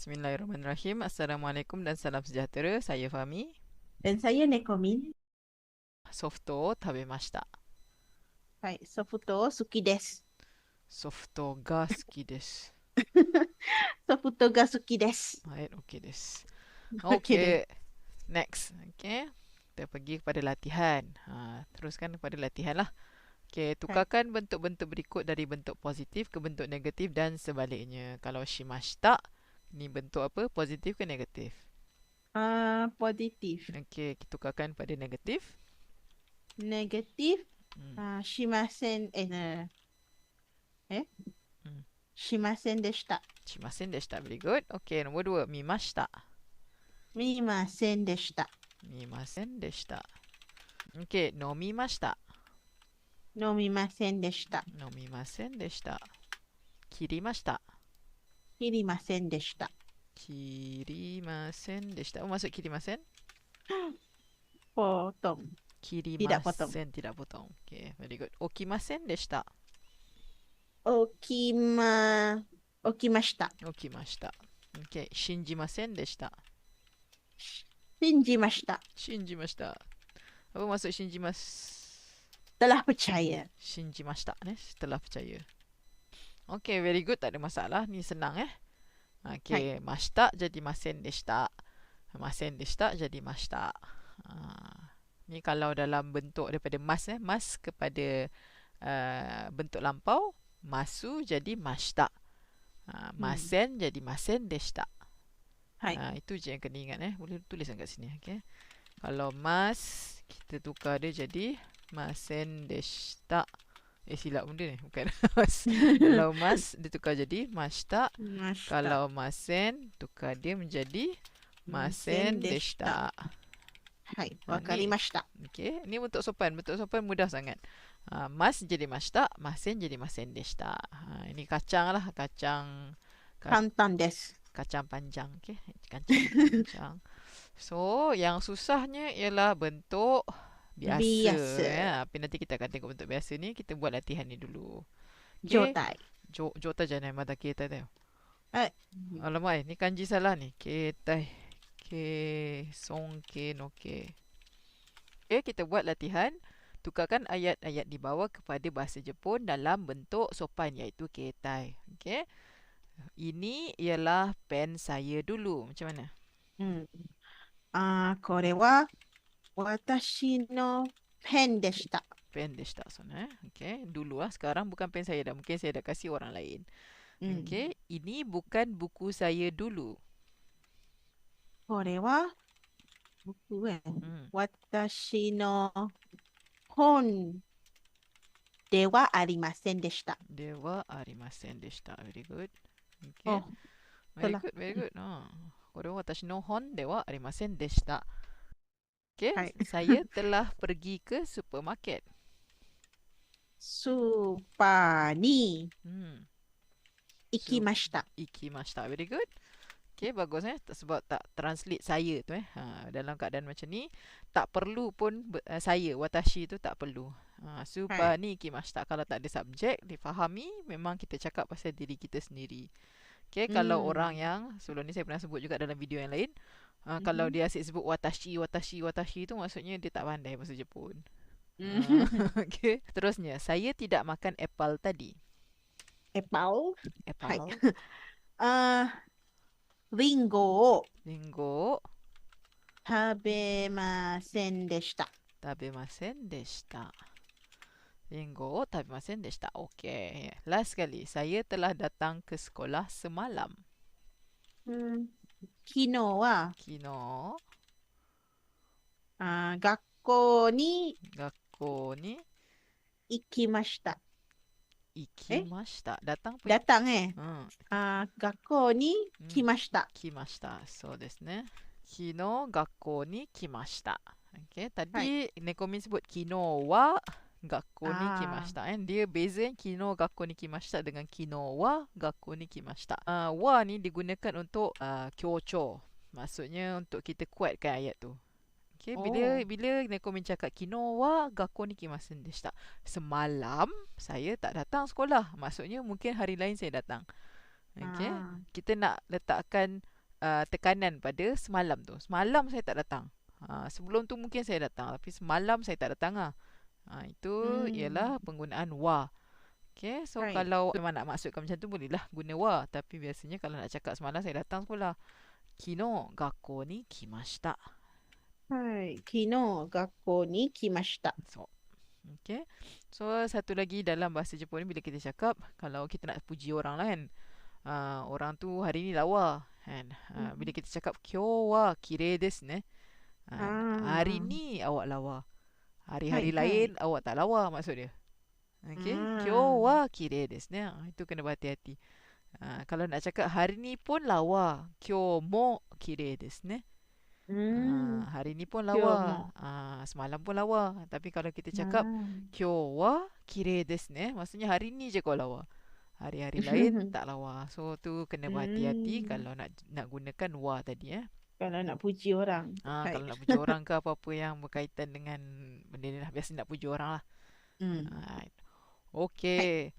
Bismillahirrahmanirrahim. Assalamualaikum dan salam sejahtera. Saya Fahmi. Dan saya Nekomin. Softo tabemashita. Hai, sofuto suki desu. Softo ga suki desu. Sofuto ga suki desu. Baik, okey desu. Okey Okey. Next. Okey. Kita pergi kepada latihan. Ha, teruskan kepada latihan lah. Okey, tukarkan bentuk-bentuk berikut dari bentuk positif ke bentuk negatif dan sebaliknya. Kalau shimashita, ni bentuk apa? Positif ke negatif? Ah, positif. Okey, kita tukarkan pada negatif. Negatif. Hmm. Ah, shimasen. Eh, nah. Eh? Hmm. Shimasen deshita. Shimasen deshita. Very good. Okey, nombor dua. Mimashita. Mimasen deshita. Mimasen deshita. Okey, nomimashita. 切りませんでした。切りませんでした。おまそう、切りません？ボトン。切りません。ティラボトン。Okay, very きませんでした。起きま、起きました。起きました。Okay. 信じませんでした。信じました。信じました。おまさ masuk Shinji Mas. Telah percaya. Okey, very good. Tak ada masalah. Ni senang eh. Okey, mashita jadi masen deshita. Masen deshita jadi mashita. Ha, ni kalau dalam bentuk daripada mas eh, mas kepada uh, bentuk lampau, masu jadi mashita. Ha, masen jadi masen deshita. Hai. Ha, itu je yang kena ingat eh. Boleh tuliskan kat sini okey. Kalau mas kita tukar dia jadi masen deshita. Eh silap benda ni bukan mas. Kalau mas dia tukar jadi mashita. Mashita. Kalau masen tukar dia menjadi masen deshita. Hai. Ha, Wakarimashita. Okey, ni bentuk sopan. Bentuk sopan mudah sangat. Ha, mas jadi mashita, masen jadi masen deshita. Ha, ini kacang lah, kacang Ka- Kantan desu. kacang panjang okey kacang panjang so yang susahnya ialah bentuk biasa, Biasa. ya tapi nanti kita akan tengok bentuk biasa ni kita buat latihan ni dulu Okey. Jotai. jo jota jangan mata kita tu Eh. alamak eh, ni kanji salah ni ketai ke song ke no ke okey kita buat latihan tukarkan ayat-ayat di bawah kepada bahasa Jepun dalam bentuk sopan iaitu ketai okey ini ialah pen saya dulu. Macam mana? うん。あー、これは 私のペンでした。 Pen dia tak sana. eh? Okey. Dulu lah. Sekarang bukan pen saya dah. Mungkin saya dah kasih orang lain. うん。 Okey. Ini bukan buku saya dulu. これは僕へ Hmm. 私の本ではありませんでした。 Dewa arimasen deshita. Very good. Okey. Oh, very itulah. good, very good. Ha. Kore wa watashi no hon dewa arimasen deshita. Okay. Saya telah pergi ke supermarket. Supani. Hmm. Ikimashita. Ikimashita. Very good. Okay, bagus eh. Sebab tak translate saya tu eh. Ha, dalam keadaan macam ni. Tak perlu pun uh, saya, watashi tu tak perlu. Ha, supani ni. Kalau tak ada subjek, difahami. Memang kita cakap pasal diri kita sendiri. Okay, hmm. kalau orang yang sebelum ni saya pernah sebut juga dalam video yang lain uh, mm-hmm. kalau dia asyik sebut watashi watashi watashi tu maksudnya dia tak pandai bahasa Jepun. Mm. Ah, uh, okay. Terusnya, saya tidak makan apple tadi. Apple? Apple. Uh, ringo. Ringo. Tabemasen deshita. Tabemasen deshita. Ringo, tabemasen deshita. Okay. Last kali, saya telah datang ke sekolah semalam. Hmm. 昨日は、昨日？あー学校に学校に？行きました。行きました。datang へだったね。うん、あー学校に来ました。来ました。そうですね。昨日学校に来ました。Okay, tadi ぶ昨日は kino wa gakko ni Ah. kimashita. Kan? Dia beza kino gakko ni kimashita dengan kino wa gakko ni kimashita. Uh, wa ni digunakan untuk uh, kyocho. Maksudnya untuk kita kuatkan ayat tu. Okay, bila Oh. bila Nekomin cakap kino wa gakko ni kimasen deshita. Semalam saya tak datang sekolah. Maksudnya mungkin hari lain saya datang. Okey. Ah. Kita nak letakkan uh, tekanan pada semalam tu. Semalam saya tak datang. Ha, sebelum tu mungkin saya datang tapi semalam saya tak datang ah. Ha, itu Hmm. ialah penggunaan wa. Okay, so Right. kalau memang nak maksudkan macam tu bolehlah guna wa. Tapi biasanya kalau nak cakap semalam saya datang sekolah. Kino gakko ni kimashita. Hai. Kino gakko ni kimashita. So, okay. So, satu lagi dalam bahasa Jepun ni bila kita cakap, kalau kita nak puji orang lah kan, uh, orang tu hari ni lawa kan. Uh, Mhm. bila kita cakap, kyo wa kirei desu ne. Uh, Ah. hari ni awak lawa. Hari-hari Hai, hai. lain awak tak lawa maksud dia. Okay. Ah. Kyo wa kirei desu ne. Itu kena berhati-hati. Uh, kalau nak cakap hari ni pun lawa. Kyo mo kirei desu ne. Hmm. Ah, hari ni pun lawa. Ah, semalam pun lawa. Tapi kalau kita cakap Ah. Kyo wa kirei desu ne. Maksudnya hari ni je kau lawa. Hari-hari lain tak lawa. So tu kena berhati-hati Hmm. kalau nak nak gunakan wa tadi eh. Kalau nak puji orang. Ah, Hai. kalau nak puji orang ke apa-apa yang berkaitan dengan benda ni lah. Biasa nak puji orang lah. Hmm. Alright. Okay.